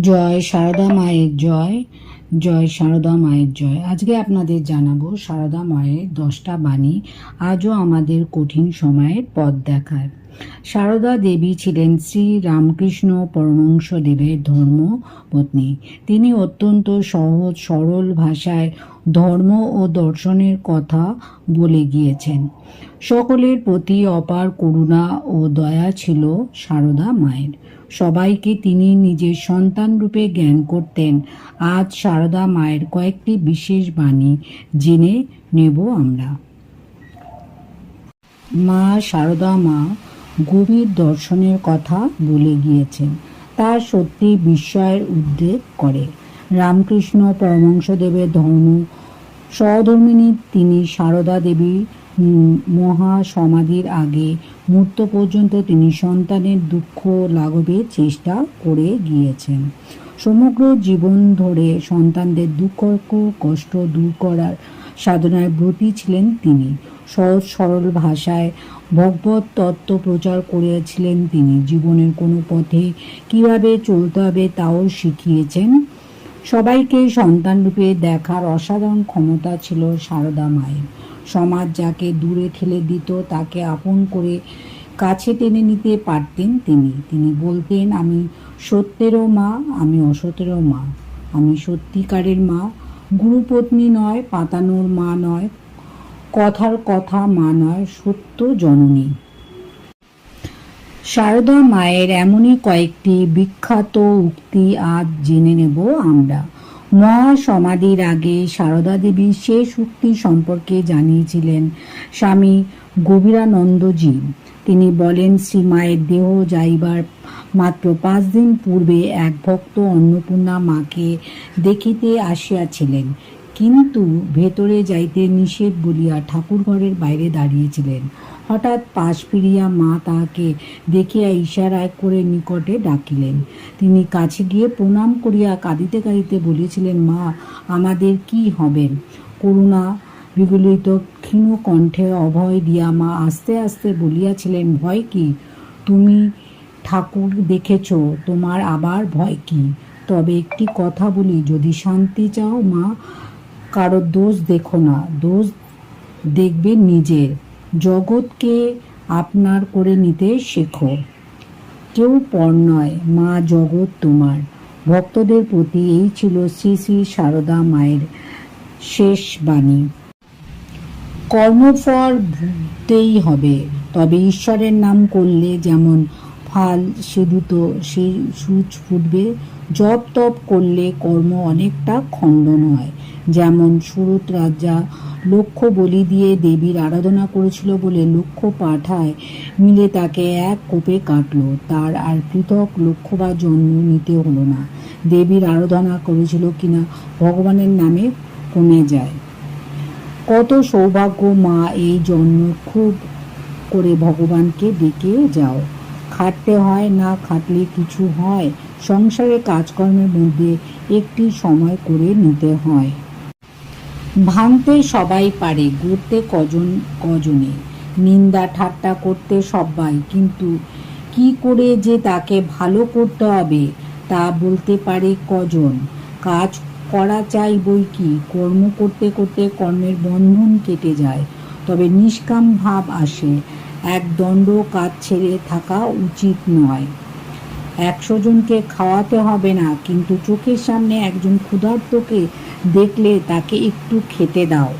জয় সারদা মায়ের জয় জয় সারদা মায়ের জয়। আজকে আপনাদের জানাব সারদা মায়ের দশটা বাণী আজও আমাদের কঠিন সময়ের পথ দেখায়। সারদা দেবী ছিলেন শ্রী রামকৃষ্ণ পরমংশ দেবের ধর্ম পত্নী। তিনি অত্যন্ত সহজ, সরল ভাষায় ধর্ম ও দর্শনের কথা বলে গিয়েছেন। সকলের প্রতি অপার করুণা ও দয়া ছিল সারদা মায়ের। সবাইকে তিনি নিজের সন্তান রূপে জ্ঞান করতেন। আজ সারদা মায়ের কয়েকটি বিশেষ বাণী জেনে নেব আমরা। মা সারদা মা গভীর দর্শনের কথা বলে গিয়েছেন। তার সত্যি বিস্ময়ের উদ্বেগ করে। রামকৃষ্ণ পরমংশদেবের ধর্ম সহধর্মিনী তিনি সারদা দেবী মহা সমাধির আগে মূর্ত পর্যন্ত তিনি সন্তানের দুঃখ লাঘবের চেষ্টা করে গিয়েছেন। সমগ্র জীবন ধরে সন্তানদের দুঃখ কষ্ট দূর করার সাধনায় ব্রতী ছিলেন তিনি। সহজ সরল ভাষায় ভগবত তত্ত্ব প্রচার করেছিলেন তিনি। জীবনের কোনো পথে কীভাবে চলতে হবে তাও শিখিয়েছেন। সবাইকে সন্তানরূপে দেখার অসাধারণ ক্ষমতা ছিল সারদা মায়ের। সমাজ যাকে দূরে ঠেলে দিত, তাকে আপন করে কাছে টেনে নিতে পারতেন তিনি। তিনি বলতেন, আমি সত্যেরও মা, আমি অসত্যেরও মা। আমি সত্যিকারের মা। গুরুপত্নী নয়, পাতানোর মা নয়, কথার কথা মা নয়, সত্য জননী। সারদা মায়ের এমনই কয়েকটি বিখ্যাত উক্তি আজ জেনে নেব আমরা। মহা সমাধির আগে সারদা দেবী শেষ উক্তি সম্পর্কে জানিয়েছিলেন। স্বামী গভীরানন্দজি। তিনি বলেন শ্রী মায়ের দেহ যাইবার মাত্র পাঁচ দিন পূর্বে এক ভক্ত অন্নপূর্ণা মাকে দেখিতে আসিয়াছিলেন। কিন্তু ভেতরে যাইতে নিষেধ বলিয়া ঠাকুর ঘরের বাইরে দাঁড়িয়েছিলেন। হঠাৎ পাশ ফিরিয়া মা তাহাকে দেখিয়া ইশারায় করে নিকটে ডাকিলেন। তিনি কাছে গিয়ে প্রণাম করিয়া কাঁদিতে কাঁদিতে বলেছিলেন, মা, আমাদের কি হবেন করুণা বিগলিত ক্ষীণ কণ্ঠে অভয় দিয়া মা আস্তে আস্তে বলিয়াছিলেন, ভয় কি? তুমি ঠাকুর দেখেছ, তোমার আবার ভয় কি? তবে একটি কথা বলি, যদি শান্তি চাও মা, কারও দোষ দেখো না। দোষ দেখবে নিজের জগৎকে আপনার করে নিতে শেখো। কেউ পর নয়, মা জগৎ তোমার। ভক্তদের প্রতি এই ছিল শ্রী শ্রী সারদা মায়ের শেষ বাণী। কর্মফল ভুগতেই হবে, তবে ঈশ্বরের নাম করলে যেমন ফাল সেদুত সেই সূচ ফুটবে, জপ তপ করলে কর্ম অনেকটা খণ্ডন হয় যেমন সুরত রাজা লক্ষ বলি দিয়ে দেবীর আরাধনা করেছিল বলে লক্ষ পাঠায় মিলে তাকে এক কোপে কাটলো। তার আর পৃথক লক্ষ্য বা জন্ম নিতে হলো না। দেবীর আরাধনা করেছিল কিনা ভগবানের নামে কমে যায়। কত সৌভাগ্য মা এই জন্ম খুব করে ভগবানকে ডেকে যাও। খাটতে হয় না খাটলে কিছু হয়। সংসারে কাজকর্মের মধ্যে একটি সময় করে নিতে হয়। ভাঙতে সবাই পারে গড়তে কজন কজনে। নিন্দা ঠাট্টা করতে সবাই, কিন্তু কি করে যে তাকে ভালো করতে হবে, তা বলতে পারে কজন। কাজ করা চাই বই কি, কর্ম করতে করতে কর্মের বন্ধন কেটে যায়। তবে নিষ্কাম ভাব আসে, এক দণ্ড কাজ ছেড়ে থাকা উচিত নয়। একশো জনকে খাওয়াতে হবে না, কিন্তু চোখের সামনে একজন ক্ষুধার্তকে দেখলে তাকে একটু খেতে দাও।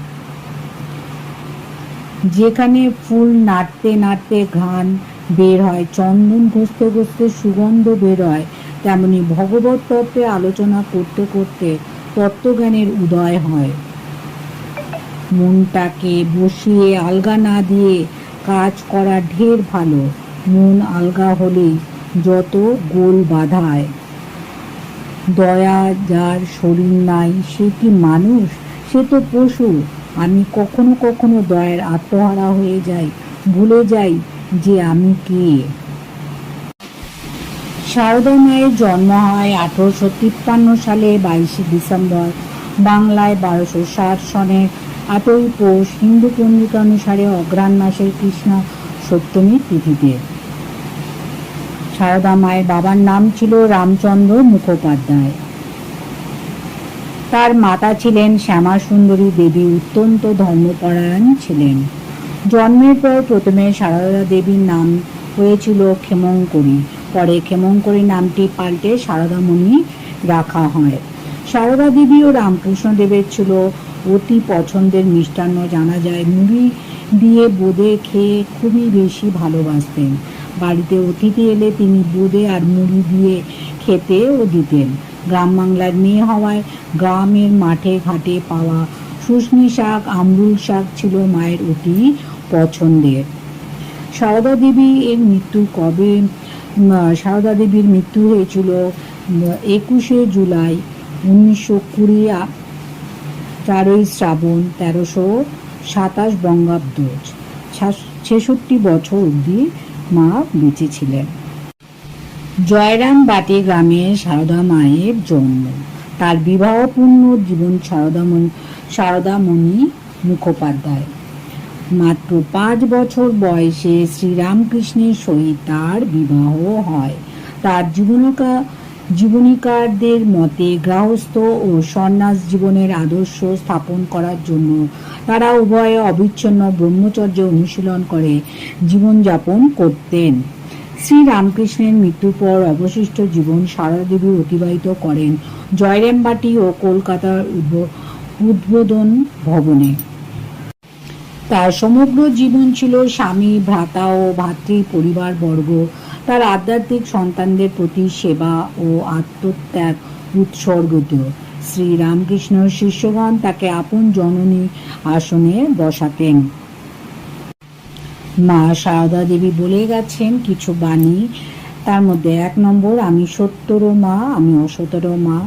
যেখানে ফুল নাড়তে নাড়তে ঘ্রাণ বের হয়, চন্দন ঘষতে ঘষতে সুগন্ধ বের হয়, তেমনি ভগবত তত্ত্বে আলোচনা করতে করতে তত্ত্বজ্ঞানের উদয় হয়। মনটাকে বসিয়ে আলগা না দিয়ে কাজ করা ঢের ভালো, মন আলগা হলেই যত গোল বাধায়। দয়া যার শরীর নাই, সে কি মানুষ? সে তো পশু। আমি কখনো কখনো দয়ের আত্মহারা হয়ে যাই, ভুলে যাই যে আমি কে। শারদা মায়ের জন্ম হয় আঠারোশো তিপ্পান্ন সালে, বাইশে ডিসেম্বর। বাংলায় বারোশো ষাট সনের আটই পৌষ হিন্দু পঞ্জিকা অনুসারে অগ্রাণ মাসের কৃষ্ণ সপ্তমী তিথিতে। সারদা মায়ের বাবার নাম ছিল রামচন্দ্র মুখোপাধ্যায়। তার মাতা ছিলেন শ্যামা সুন্দরী দেবী, অত্যন্ত ধর্মপরায়ণ ছিলেন। জন্মের পর প্রথমে সারদা দেবীর নাম হয়েছিল ক্ষেমঙ্করী, পরে ক্ষেমঙ্করী নামটি পাল্টে সারদামণি রাখা হয়। সারদা দেবী ও রামকৃষ্ণ দেবের ছিল অতি পছন্দের মিষ্টান্ন, জানা যায় মুড়ি দিয়ে বোঁদে খেয়ে খুবই বেশি ভালোবাসতেন। বাড়িতে অতিথি এলে তিনি বোঁদে আর মুড়ি দিয়ে খেতেও দিতেন। গ্রাম বাংলার মেয়ে হওয়ায় গ্রামের মাঠে ঘাটে পাওয়া শুশনি শাক, আমরুল শাক ছিল মায়ের অতি পছন্দের। সারদা দেবী এর মৃত্যু কবে? সারদা দেবীর মৃত্যু হয়েছিল একুশে জুলাই উনিশশো কুড়ি চারই শ্রাবণ তেরোশো সাতাশ বঙ্গাব্দ ছেষট্টি বছর অবধি মা বেঁচে ছিলেন। জয়রাম বাটি গ্রামে সারদা মায়ের জন্ম। তার বিবাহপূর্ণ জীবন সারদামণি সারদামণি মুখোপাধ্যায়। মাত্র পাঁচ বছর বয়সে শ্রীরামকৃষ্ণের সহিত তার বিবাহ হয়। তার জীবনিকা জীবনীকারদের মতে গৃহস্থ ও সন্ন্যাস জীবনের আদর্শ স্থাপন করার জন্য তারা উভয়ে অবিচ্ছিন্ন ব্রহ্মচর্য অনুশীলন করে জীবনযাপন করতেন। শ্রী রামকৃষ্ণের মৃত্যুর পর অবশিষ্ট জীবন সারাদেবী অতিবাহিত করেন জয়রামবাটি ও কলকাতার উদ্বোধন ভবনে। তার সমগ্র জীবন ছিল স্বামী, ভ্রাতা ও ভাতৃ পরিবারবর্গ তার আধ্যাত্মিক সন্তানদের প্রতি সেবা ও আত্মত্যাগ উৎসর্গিত শ্রী রামকৃষ্ণ শিষ্যগণ তাকে আপন জননী আসনে বসাতেন। মা সারদা দেবী বলে গেছেন, কিছু বাণী, তার মধ্যে এক নম্বর, আমি সত্তরও মা, আমি অসতরও মা।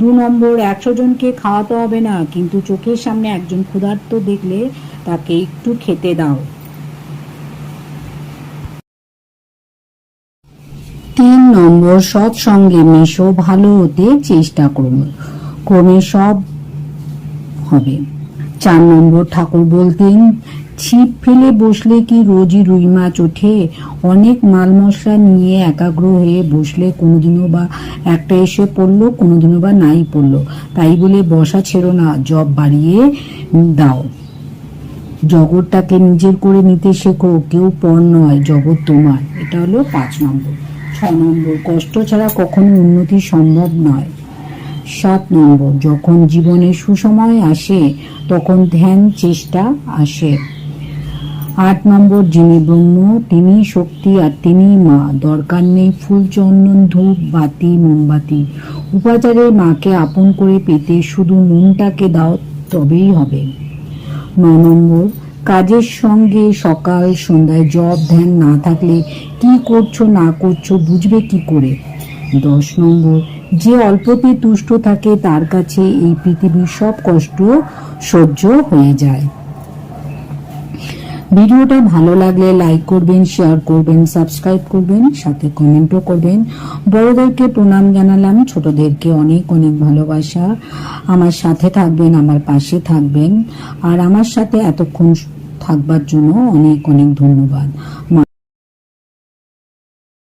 দু নম্বর, একশো জনকে খাওয়াতে হবে না, কিন্তু চোখের সামনে একজন ক্ষুধার্ত দেখলে তাকে একটু খেতে দাও। তিন নম্বর সৎসঙ্গে মেশো, ভালো হতে চেষ্টা করুন। ক্রমে সব হবে। চার নম্বর ঠাকুর বলতেন, ছিপ ফেলে বসলে কি রোজই রুই মাছ ওঠে? অনেক মাল মশলা নিয়ে একাগ্র হয়ে বসলে কোনোদিনও বা একটা এসে পড়ল, কোনোদিনও বা নাই পড়ল। তাই বলে বসা ছেড়ো না, জব বাড়িয়ে দাও। জগৎটাকে নিজের করে নিতে শেখো, কেউ পর নয়, জগৎ তোমার। এটা হলো পাঁচ নম্বর। নম্বর, কষ্ট ছাড়া কখনো উন্নতি সম্ভব নয়। সাত নম্বর, যখন জীবনে সুসময় আসে, তখন ধ্যান, চেষ্টা আসে। আট নম্বর, যিনি ব্রহ্ম, তিনি শক্তি আর তিনি মা। দরকার নেই ফুল, চন্দন, ধূপ, বাতি, মোমবাতি। উপাচারে মাকে আপন করে পেতে শুধু মনটাকে দাও, তবেই হবে। ন নম্বর কাজের সঙ্গে সকাল, সন্ধ্যায় জব ধ্যান না থাকলে কি করছ, না করছ, বুঝবে কি করে? দশ নম্বর, যে অল্পতে তুষ্ট থাকে, তার কাছে এই পৃথিবীর সব কষ্ট সহ্য হয়ে যায়। ভিডিওটা ভালো লাগলে লাইক করবেন শেয়ার করবেন সাবস্ক্রাইব করবেন, সাথে কমেন্টও করবেন। বড়দেরকে প্রণাম জানালাম, ছোটদেরকে অনেক অনেক ভালোবাসা। আমার সাথে থাকবেন, আমার পাশে থাকবেন। আর আমার সাথে এতক্ষণ থাকবার জন্য অনেক অনেক ধন্যবাদ।